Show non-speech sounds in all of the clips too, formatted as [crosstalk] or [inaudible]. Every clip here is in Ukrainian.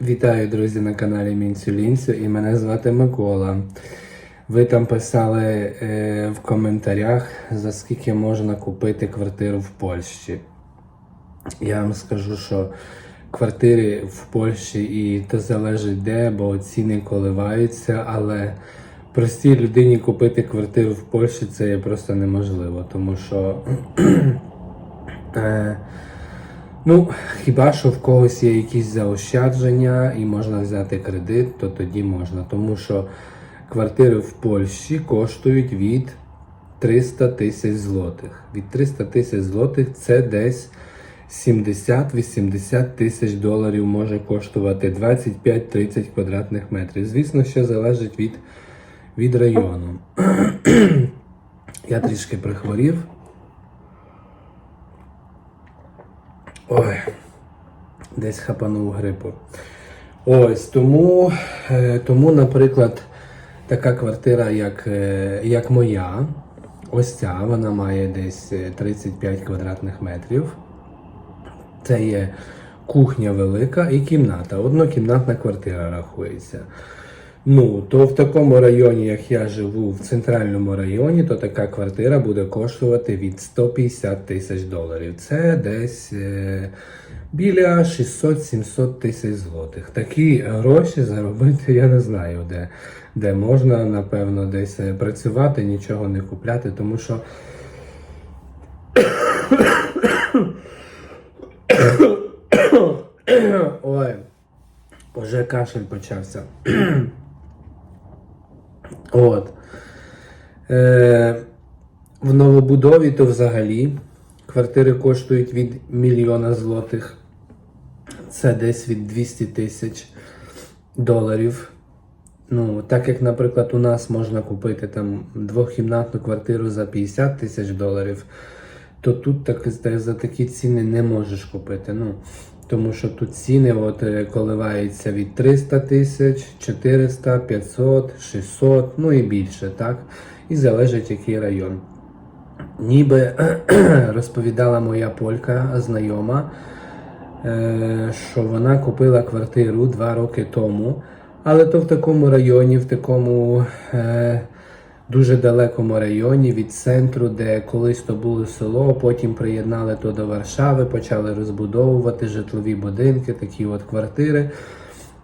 Вітаю, друзі, на каналі Мінцю і мене звати Микола. Ви там писали е, в коментарях, за скільки можна купити квартиру в Польщі. Я вам скажу, що квартири в Польщі і то залежить де, бо ціни коливаються, але простій людині купити квартиру в Польщі це є просто неможливо, тому що. [clears throat] е, Ну, хіба що в когось є якісь заощадження і можна взяти кредит, то тоді можна. Тому що квартири в Польщі коштують від 300 тисяч злотих. Від 300 тисяч злотих це десь 70-80 тисяч доларів може коштувати 25-30 квадратних метрів. Звісно, ще залежить від, від району. [clears throat] Я трішки прихворів. Ой, десь хапанув грипу. Ось тому, е, тому, наприклад, така квартира, як, е, як моя, ось ця, вона має десь е, 35 квадратних метрів. Це є кухня велика і кімната. Однокімнатна квартира рахується. Ну, то в такому районі, як я живу, в центральному районі, то така квартира буде коштувати від 150 тисяч доларів. Це десь е, біля 600-700 тисяч злотих. Такі гроші заробити я не знаю, де, де можна, напевно, десь е, працювати, нічого не купляти, тому що. [coughs] Ой, вже кашель почався. От. Е, в новобудові то взагалі квартири коштують від мільйона злотих. Це десь від 200 тисяч доларів. Ну, так як, наприклад, у нас можна купити там двохкімнатну квартиру за 50 тисяч доларів, то тут так, за такі ціни не можеш купити. Ну, тому що тут ціни от, е, коливаються від 300 тисяч, 400, 500, 600, ну і більше, так? І залежить який район. Ніби [clears throat] розповідала моя полька знайома, е, що вона купила квартиру два роки тому, але то в такому районі, в такому е, дуже далекому районі від центру, де колись то було село, потім приєднали то до Варшави, почали розбудовувати житлові будинки, такі от квартири.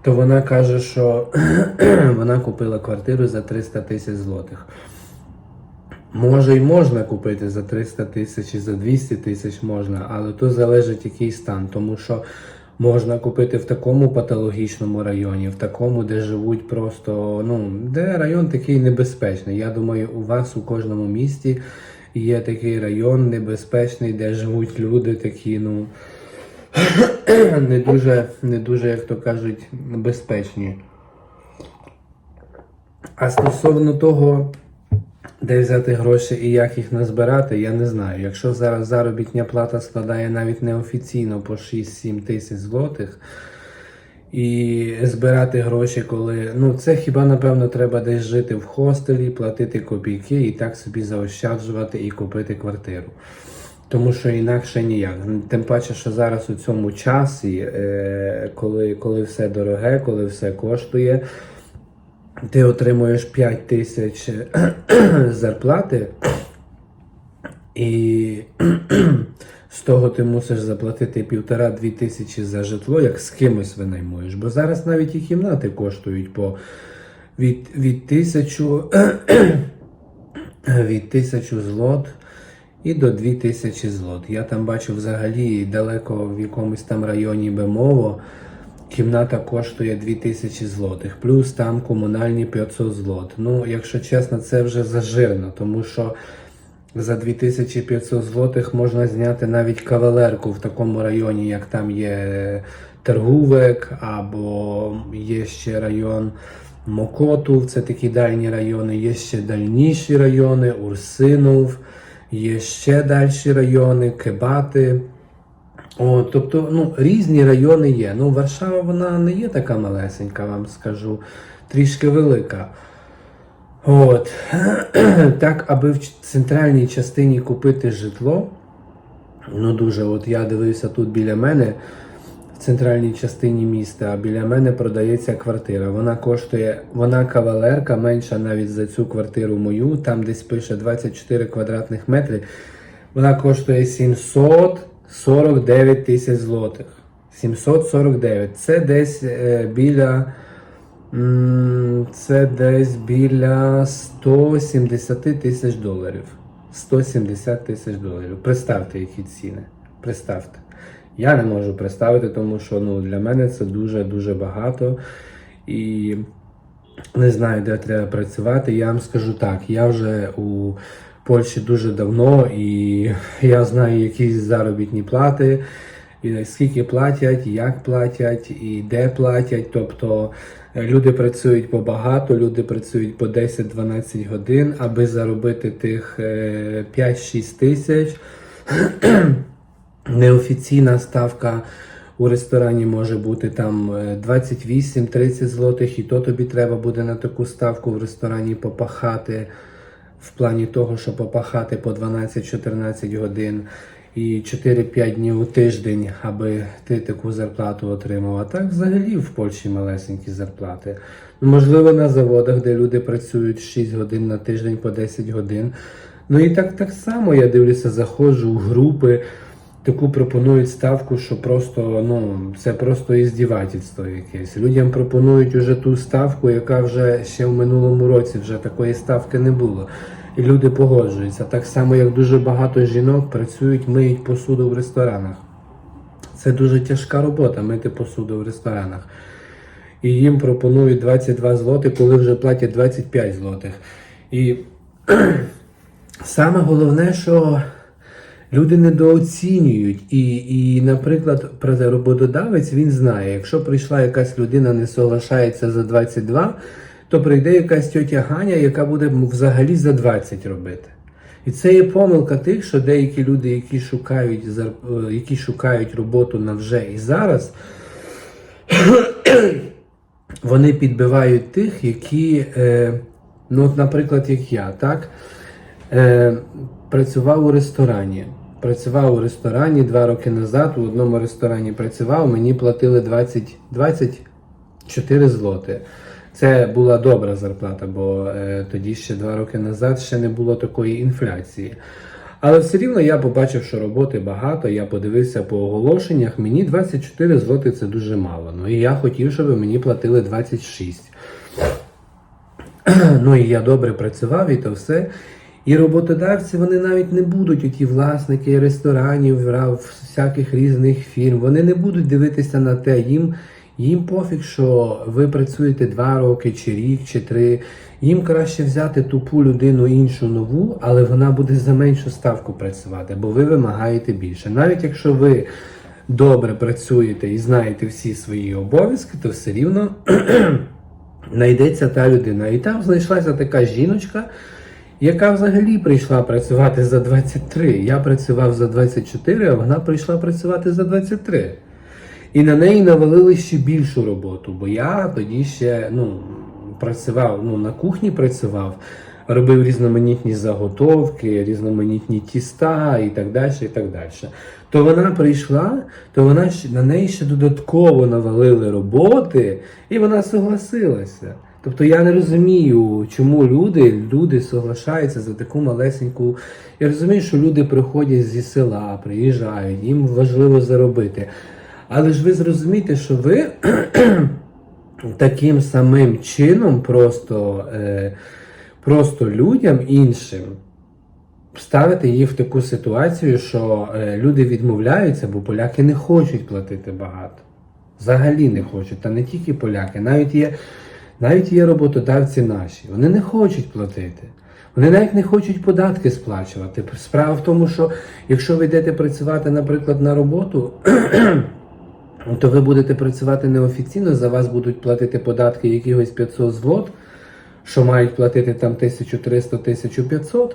То вона каже, що [clears throat] вона купила квартиру за 300 тисяч злотих. Може й можна купити за 300 тисяч і за 200 тисяч можна, але то залежить який стан, тому що можна купити в такому патологічному районі, в такому, де живуть просто, ну, де район такий небезпечний. Я думаю, у вас у кожному місті є такий район небезпечний, де живуть люди такі, ну [clears throat] не дуже, не дуже, як то кажуть, безпечні. А стосовно того, де взяти гроші і як їх назбирати, я не знаю. Якщо зараз заробітня плата складає навіть неофіційно по 6-7 тисяч злотих, і збирати гроші, коли. Ну, це хіба, напевно, треба десь жити в хостелі, платити копійки і так собі заощаджувати і купити квартиру. Тому що інакше ніяк. Тим паче, що зараз у цьому часі, е, коли, коли все дороге, коли все коштує ти отримуєш 5 тисяч зарплати, і з того ти мусиш заплатити півтора-дві тисячі за житло, як з кимось винаймуєш. Бо зараз навіть і кімнати коштують по від, від тисячу від тисячу злот і до 2000 злот. Я там бачу взагалі далеко в якомусь там районі Бемово. Кімната коштує 2000 злотих, плюс там комунальні 500 злот. Ну, якщо чесно, це вже зажирно, тому що за 2500 злотих можна зняти навіть кавалерку в такому районі, як там є Тергувек, або є ще район Мокоту, це такі дальні райони, є ще дальніші райони, Урсинов, є ще дальші райони, Кебати. О, тобто, ну, різні райони є. Ну, Варшава вона не є така малесенька, вам скажу, трішки велика. От. [clears throat] Так, аби в центральній частині купити житло, ну дуже, от я дивився тут біля мене, в центральній частині міста, а біля мене продається квартира. Вона коштує, вона кавалерка, менша навіть за цю квартиру мою, там десь пише 24 квадратних метри. Вона коштує 749 тисяч злотих. 749. Це десь е, біля. Це десь біля 170 тисяч доларів. 170 тисяч доларів. Представте, які ціни. Представте. Я не можу представити, тому що ну, для мене це дуже-дуже багато. І не знаю, де треба працювати. Я вам скажу так, я вже у Польщі дуже давно і я знаю, які заробітні плати, і скільки платять, як платять, і де платять. Тобто е, люди працюють побагато, люди працюють по 10-12 годин, аби заробити тих е, 5-6 тисяч. [clears throat] Неофіційна ставка у ресторані може бути там е, 28-30 злотих, і то тобі треба буде на таку ставку в ресторані попахати в плані того, що попахати по 12-14 годин і 4-5 днів у тиждень, аби ти таку зарплату отримав. А так взагалі в Польщі малесенькі зарплати. Ну, Можливо, на заводах, де люди працюють 6 годин на тиждень по 10 годин. Ну і так, так само я дивлюся, заходжу в групи. Таку пропонують ставку, що просто ну це просто іздівательство якесь. Людям пропонують уже ту ставку, яка вже ще в минулому році вже такої ставки не було. І люди погоджуються. Так само, як дуже багато жінок працюють, миють посуду в ресторанах. Це дуже тяжка робота мити посуду в ресторанах. І їм пропонують 22 злоти, коли вже платять 25 злотих. І [clears throat] саме головне, що люди недооцінюють. І, і наприклад, роботодавець він знає, якщо прийшла якась людина, не соглашається за 22, то прийде якась тьотя Ганя, яка буде взагалі за 20 робити. І це є помилка тих, що деякі люди, які шукають, е, які шукають роботу на вже і зараз, [clears throat] вони підбивають тих, які, е, ну, от, наприклад, як я, так, е, працював у ресторані. Працював у ресторані два роки назад, у одному ресторані працював, мені платили 20, 24 злоти. Це була добра зарплата, бо е, тоді ще два роки назад ще не було такої інфляції. Але все рівно я побачив, що роботи багато, я подивився по оголошеннях, мені 24 злоти це дуже мало. Ну і я хотів, щоб мені платили 26. [clears throat] Ну і я добре працював і то все. І роботодавці вони навіть не будуть, оті власники ресторанів, всяких різних фірм, вони не будуть дивитися на те. Їм, їм пофіг, що ви працюєте два роки, чи рік, чи три. Їм краще взяти тупу людину іншу нову, але вона буде за меншу ставку працювати, бо ви вимагаєте більше. Навіть якщо ви добре працюєте і знаєте всі свої обов'язки, то все рівно [clears throat] знайдеться та людина. І там знайшлася така жіночка, яка взагалі прийшла працювати за 23. Я працював за 24, а вона прийшла працювати за 23. І на неї навалили ще більшу роботу, бо я тоді ще ну, працював, ну, на кухні працював, робив різноманітні заготовки, різноманітні тіста і так далі. і так далі. То вона прийшла, то вона на неї ще додатково навалили роботи, і вона согласилася. Тобто я не розумію, чому люди, люди соглашаються за таку малесеньку. Я розумію, що люди приходять зі села, приїжджають, їм важливо заробити. Але ж ви зрозумієте, що ви [clears throat] таким самим чином просто, е, просто людям іншим ставите їх в таку ситуацію, що е, люди відмовляються, бо поляки не хочуть платити багато. Взагалі не хочуть. Та не тільки поляки, навіть є, навіть є роботодавці наші. Вони не хочуть платити. Вони навіть не хочуть податки сплачувати. Справа в тому, що якщо ви йдете працювати, наприклад, на роботу, [clears throat] то ви будете працювати неофіційно, за вас будуть платити податки якихось 500 злот, що мають платити там 1300-1500,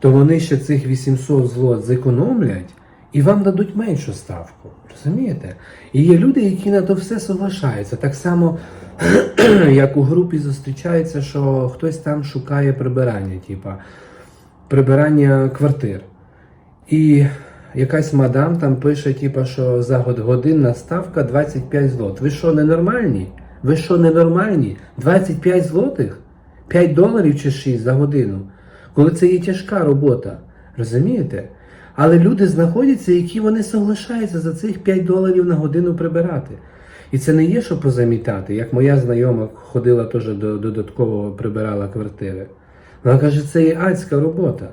то вони ще цих 800 злот зекономлять і вам дадуть меншу ставку. Розумієте? І є люди, які на то все соглашаються. Так само, [clears throat] як у групі зустрічається, що хтось там шукає прибирання, типа прибирання квартир. І якась мадам там пише, типа, що за годинна ставка 25 злот. Ви що, ненормальні? Ви що, ненормальні? 25 злотих? 5 доларів чи 6 за годину. Коли це є тяжка робота. Розумієте? Але люди знаходяться, які вони соглашаються за цих 5 доларів на годину прибирати. І це не є, що позамітати. Як моя знайома ходила теж до додатково прибирала квартири. Вона каже, це є адська робота.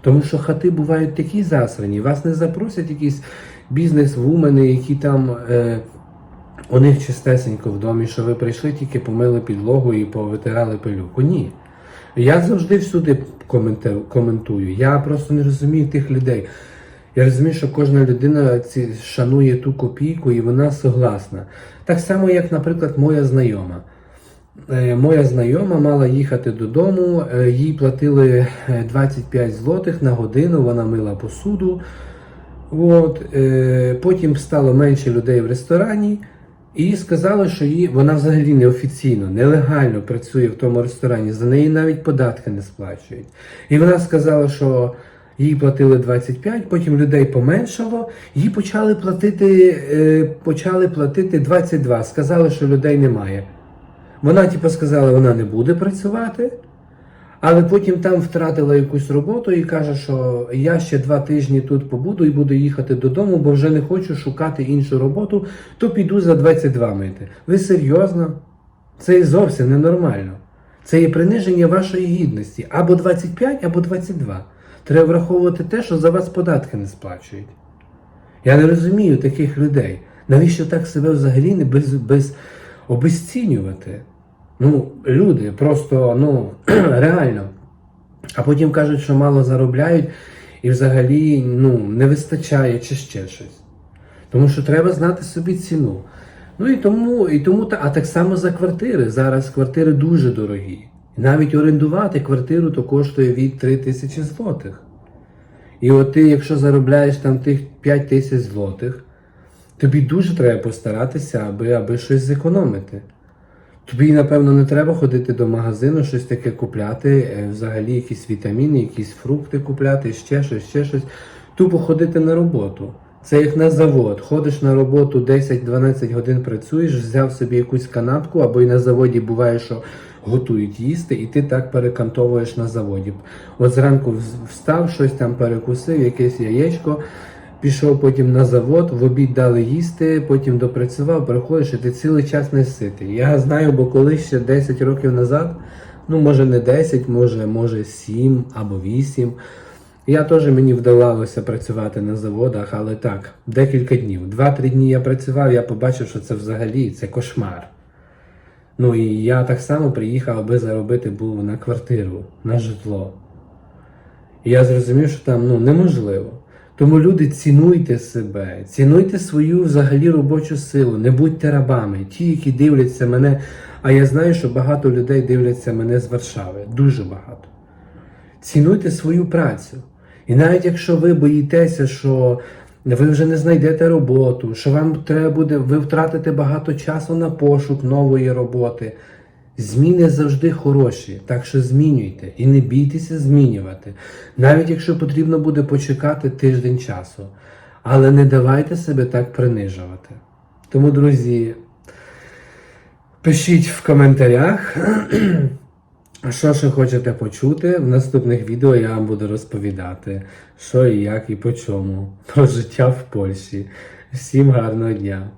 Тому що хати бувають такі засрані, вас не запросять якісь бізнес-вумени, які там е, у них чистесенько в домі, що ви прийшли, тільки помили підлогу і повитирали пилюку. Ні. Я завжди всюди коментую. Я просто не розумію тих людей. Я розумію, що кожна людина ці, шанує ту копійку і вона согласна. Так само, як, наприклад, моя знайома. Е, Моя знайома мала їхати додому, е, їй платили е, 25 злотих на годину, вона мила посуду. От, е, потім стало менше людей в ресторані, і сказали, що їй, вона взагалі неофіційно, нелегально працює в тому ресторані, за неї навіть податки не сплачують. І вона сказала, що їй платили 25, потім людей поменшало, їй почали платити, е, почали платити 22. Сказали, що людей немає. Вона, типу, сказала, вона не буде працювати, але потім там втратила якусь роботу і каже, що я ще два тижні тут побуду і буду їхати додому, бо вже не хочу шукати іншу роботу, то піду за 22 мити. Ви серйозно? Це зовсім ненормально. Це є приниження вашої гідності. Або 25, або 22. Треба враховувати те, що за вас податки не сплачують. Я не розумію таких людей. Навіщо так себе взагалі не без, без обезцінювати? Ну, люди просто, ну, [clears throat] реально. А потім кажуть, що мало заробляють і взагалі ну, не вистачає чи ще щось. Тому що треба знати собі ціну. Ну і тому, і тому а так само за квартири. Зараз квартири дуже дорогі. Навіть орендувати квартиру то коштує від 3 тисячі злотих. І от ти, якщо заробляєш там тих 5 тисяч злотих, тобі дуже треба постаратися, аби, аби щось зекономити. Тобі, напевно, не треба ходити до магазину, щось таке купляти, е, взагалі якісь вітаміни, якісь фрукти купляти, ще щось, ще щось. Тупо ходити на роботу. Це як на завод. Ходиш на роботу 10-12 годин працюєш, взяв собі якусь канапку, або і на заводі буває, що готують їсти, і ти так перекантовуєш на заводі. От зранку встав, щось там перекусив, якесь яєчко. Пішов потім на завод, в обід дали їсти, потім допрацював, приходиш, і ти цілий час не ситий. Я знаю, бо колись ще 10 років назад, ну може не 10, може, може 7 або 8. Я теж мені вдавалося працювати на заводах, але так, декілька днів. 2-3 дні я працював, я побачив, що це взагалі це кошмар. Ну і я так само приїхав, аби заробити був на квартиру, на житло. І я зрозумів, що там ну, неможливо. Тому люди цінуйте себе, цінуйте свою взагалі робочу силу, не будьте рабами. Ті, які дивляться мене, а я знаю, що багато людей дивляться мене з Варшави, дуже багато. Цінуйте свою працю. І навіть якщо ви боїтеся, що ви вже не знайдете роботу, що вам треба буде, ви втратите багато часу на пошук нової роботи. Зміни завжди хороші, так що змінюйте і не бійтеся змінювати, навіть якщо потрібно буде почекати тиждень часу. Але не давайте себе так принижувати. Тому, друзі, пишіть в коментарях, [clears throat] що ще хочете почути. В наступних відео я вам буду розповідати, що і як і по чому про життя в Польщі. Всім гарного дня!